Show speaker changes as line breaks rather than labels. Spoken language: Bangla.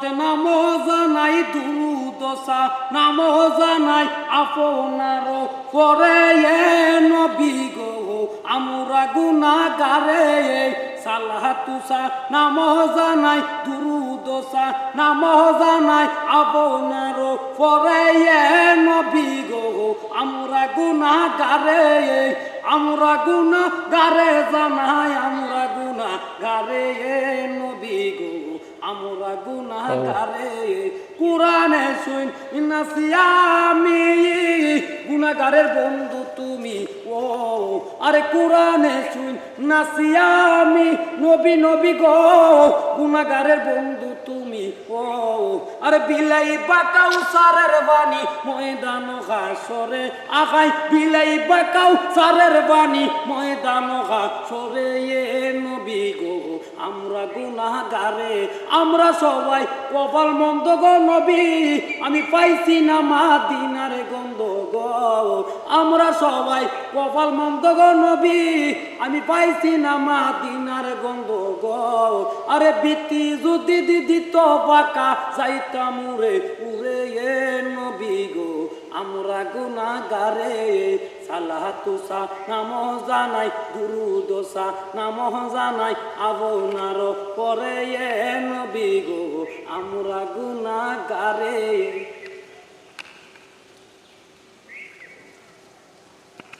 সালাত নাম জানাই দুরুদশা, নাম জানাই আপনার পরে এ নবী গো, আমরা গুনাগারে সালাতুসা নাম জানাই দুরুদশা, নাম জানাই আপনার পরে এ নবী গো, আমরা গুনাগারে আমরা গুনা গারে জানাই, আমরা গুনা গারে নবী গো। আমরা গুনা গারে কোরআনে শুন নাসিয়ামি গুনাগারের বন্ধু তুমি ও। আরে কোরআনে শুন নাসিয়ামি নবী নবী গো গুনাগারের বন্ধু তুমি ও। আরে বিলাই বাকাউ সারের বাণী ময়দান হাসরে আগাই বিলাই বাকাউ সারের বাণী ময়দান হাসরে এ নবী গো। আমরা গুনাহগারে, আমরা সবাই কপাল মন্দ নবী। আমি পাইছি না মাদিনার গন্ধ গো আমরা সবাই কপাল মন্দ নবী। আমি পাইছি না মাদিনার গন্ধ আরে বিতি যদি দিদি তো বাঁকা যাইতাম উড়ে উড়ে এ নবী গো। আমরা গুনাগারে তুষা নাম জানাই গুরু দোষা নাম জানাই আবনার পরে নবী গো, আমরা গুনাগারে